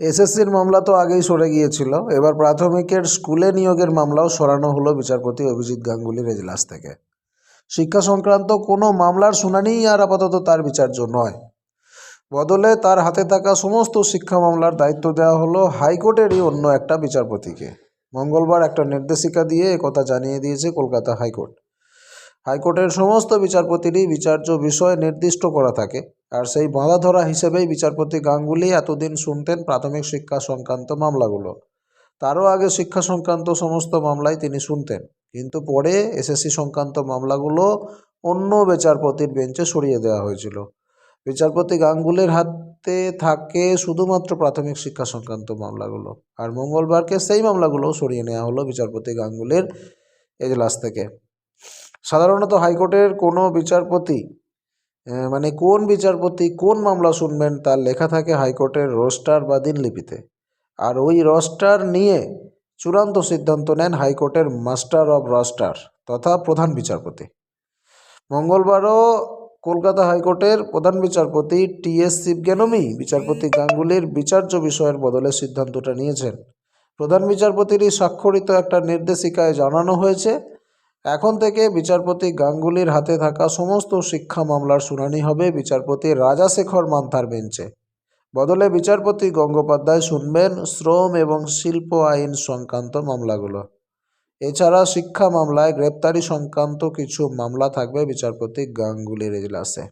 এসএসসির মামলা তো আগেই সরে গিয়েছিল। এবার প্রাথমিকের স্কুলে নিয়োগের মামলাও সরানো হলো বিচারপতি অভিজিৎ গাঙ্গুলির এজলাস থেকে। শিক্ষা সংক্রান্ত কোনো মামলার শুনানিই আর আপাতত তার বিচার্য নয়। বদলে তার হাতে থাকা সমস্ত শিক্ষা মামলার দায়িত্ব দেওয়া হলো হাইকোর্টেরই অন্য একটা বিচারপতিকে। মঙ্গলবার একটা নির্দেশিকা দিয়ে একথা জানিয়ে দিয়েছে কলকাতা হাইকোর্ট। হাইকোর্টের সমস্ত বিচারপতিরই বিচার্য বিষয় নির্দিষ্ট করা থাকে। আর সেই বাঁধা ধরা হিসেবেই বিচারপতি গাঙ্গুলি এতদিন শুনতেন প্রাথমিক শিক্ষা সংক্রান্ত মামলাগুলো। তারও আগে শিক্ষা সংক্রান্ত সমস্ত মামলায় তিনি শুনতেন। কিন্তু পরে এসএসসি সংক্রান্ত মামলাগুলো অন্য বিচারপতির বেঞ্চে সরিয়ে দেওয়া হয়েছিল। বিচারপতি গাঙ্গুলির হাতে থাকে শুধুমাত্র প্রাথমিক শিক্ষা সংক্রান্ত মামলাগুলো। আর মঙ্গলবারকে সেই মামলাগুলো সরিয়ে নেওয়া হলো বিচারপতি গাঙ্গুলির এজলাস থেকে। সাধারণত হাইকোর্টের কোনো বিচারপতি মানে কোন বিচারপতি কোন মামলা শুনবেন তার লেখা থাকে হাইকোর্টের রোস্টার বা দিনলিপিতে আর ওই রস্টার নিয়ে চূড়ান্ত সিদ্ধান্ত নেন হাইকোর্টের মাস্টার অব রস্টার তথা প্রধান বিচারপতি। মঙ্গলবারও কলকাতা হাইকোর্টের প্রধান বিচারপতি টি এস শিবজ্ঞানমী বিচারপতি গাঙ্গুলির বিচার্য বিষয়ের বদলে সিদ্ধান্তটা নিয়েছেন। প্রধান বিচারপতিরই স্বাক্ষরিত একটা নির্দেশিকায় জানানো হয়েছে এখন থেকে বিচারপতি গাঙ্গুলির হাতে থাকা সমস্ত শিক্ষা মামলার শুনানি হবে বিচারপতি রাজাশেখর মান্থার বেঞ্চে। বদলে বিচারপতি গঙ্গোপাধ্যায় শুনবেন শ্রম এবং শিল্প আইন সংক্রান্ত মামলাগুলো। এছাড়া শিক্ষা মামলায় গ্রেপ্তারি সংক্রান্ত কিছু মামলা থাকবে বিচারপতি গাঙ্গুলির এজলাসে।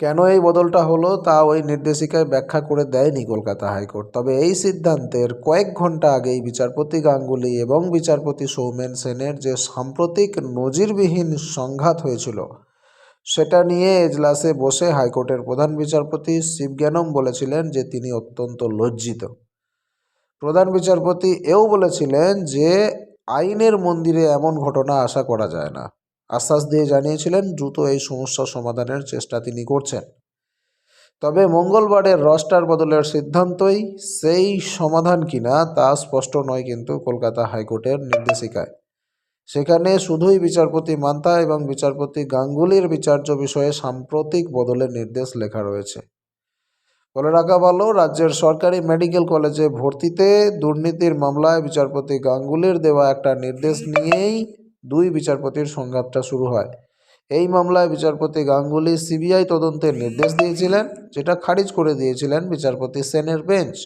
কেন এই বদলটা হলো তা ওই নির্দেশিকায় ব্যাখ্যা করে দেয়নি কলকাতা হাইকোর্ট। তবে এই সিদ্ধান্তের কয়েক ঘণ্টা আগেই বিচারপতি গাঙ্গুলি এবং বিচারপতি সৌমেন সেনের যে সাম্প্রতিক নজিরবিহীন সংঘাত হয়েছিল, সেটা নিয়ে এজলাসে বসে হাইকোর্টের প্রধান বিচারপতি শিবজ্ঞানম বলেছিলেন যে তিনি অত্যন্ত লজ্জিত। প্রধান বিচারপতি এও বলেছিলেন যে আইনের মন্দিরে এমন ঘটনা আশা করা যায় না। আশ্বাস দিয়ে জানিয়েছিলেন দ্রুত এই সমস্যা সমাধানের চেষ্টা তিনি করছেন। তবে মঙ্গলবারের রস্টার বদলের সিদ্ধান্তই সেই সমাধান কিনা তা স্পষ্ট নয় কিন্তু কলকাতা হাইকোর্টের নির্দেশিকায়। সেখানে শুধুই বিচারপতি মান্তা এবং বিচারপতি গাঙ্গুলির বিচার্য বিষয়ে সাম্প্রতিক বদলের নির্দেশ লেখা রয়েছে। বলে রাখা ভালো, রাজ্যের সরকারি মেডিকেল কলেজে ভর্তিতে দুর্নীতির মামলায় বিচারপতি গাঙ্গুলির দেওয়া একটা নির্দেশ নিয়েই দুই বিচারপতির সংঘাতটা শুরু হয়। এই মামলায় বিচারপতি গাঙ্গুলি সিবিআই তদন্তের নির্দেশ দিয়েছিলেন, যেটা খারিজ করে দিয়েছিলেন বিচারপতি সেনের বেঞ্চ।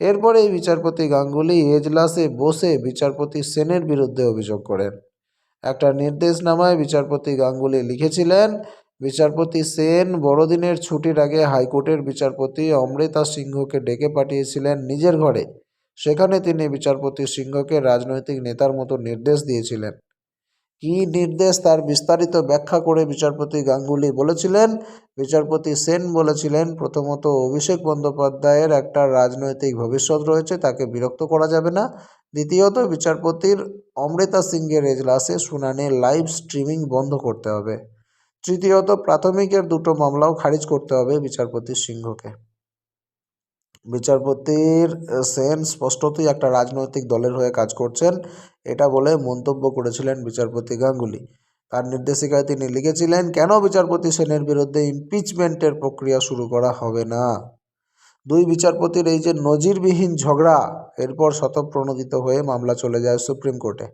এরপরে এই বিচারপতি গাঙ্গুলি এজলাসে বসে বিচারপতি সেনের বিরুদ্ধে অভিযোগ করেন। একটা নির্দেশনামায় বিচারপতি গাঙ্গুলি লিখেছিলেন, বিচারপতি সেন বড়দিনের ছুটির আগে হাইকোর্টের বিচারপতি অমৃতা সিংহকে ডেকে পাঠিয়েছিলেন নিজের ঘরে। সেখানে তিনি বিচারপতি সিংহকে রাজনৈতিক নেতার মতো নির্দেশ দিয়েছিলেন। কী নির্দেশ তার বিস্তারিত ব্যাখ্যা করে বিচারপতি গাঙ্গুলি বলেছিলেন? বিচারপতি সেন বলেছিলেন, প্রথমত অভিষেক বন্দ্যোপাধ্যায়ের একটা রাজনৈতিক ভবিষ্যৎ রয়েছে, তাকে বিরক্ত করা যাবে না। দ্বিতীয়ত, বিচারপতির অমৃতা সিংহের এজলাসে শুনানি লাইভ স্ট্রিমিং বন্ধ করতে হবে। তৃতীয়ত, প্রাথমিকের দুটো মামলাও খারিজ করতে হবে বিচারপতি সিংহকে। বিচারপতির সেন স্পষ্টতই একটা রাজনৈতিক দলের হয়ে কাজ করছেন। এটা বলে মন্তব্য করেছিলেন বিচারপতি গাঙ্গুলি। তার নির্দেশিকায় তিনি লিখেছিলেন, কেন বিচারপতি সেনের বিরুদ্ধে ইমপিচমেন্টের প্রক্রিয়া শুরু করা হবে না? দুই বিচারপতির এই যে নজিরবিহীন ঝগড়া, এরপর শতপ্রণোদিত হয়ে মামলা চলে যায় সুপ্রিম কোর্টে।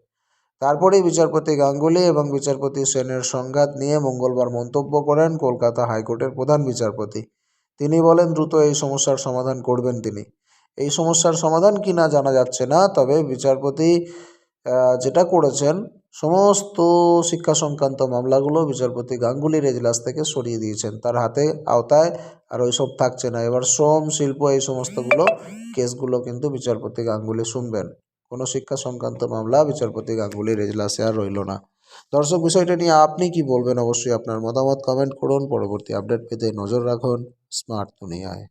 তারপরেই বিচারপতি গাঙ্গুলি এবং বিচারপতি সেনের সংঘাত নিয়ে মঙ্গলবার মন্তব্য করেন কলকাতা হাইকোর্টের প্রধান বিচারপতি। তিনি বলেন, দ্রুত এই সমস্যার সমাধান করবেন তিনি। এই সমস্যার সমাধান কি না জানা যাচ্ছে না, তবে বিচারপতি যেটা করেছেন, সমস্ত শিক্ষা সংক্রান্ত মামলাগুলো বিচারপতি গাঙ্গুলির এজলাস থেকে সরিয়ে দিয়েছেন। তার হাতে আওতায় আর ওইসব থাকছে না। এবার শ্রম, শিল্প এই সমস্তগুলো, কেসগুলো কিন্তু বিচারপতি গাঙ্গুলি শুনবেন। কোনো শিক্ষা সংক্রান্ত মামলা বিচারপতি গাঙ্গুলির এজলাসে আর রইল না। দর্শক, বিষয়টা নিয়ে আপনি কি বলবেন? অবশ্যই আপনার মতামত কমেন্ট করুন। পরবর্তী আপডেট পেতে নজর রাখুন। স্মার্ট দুনিয়ায়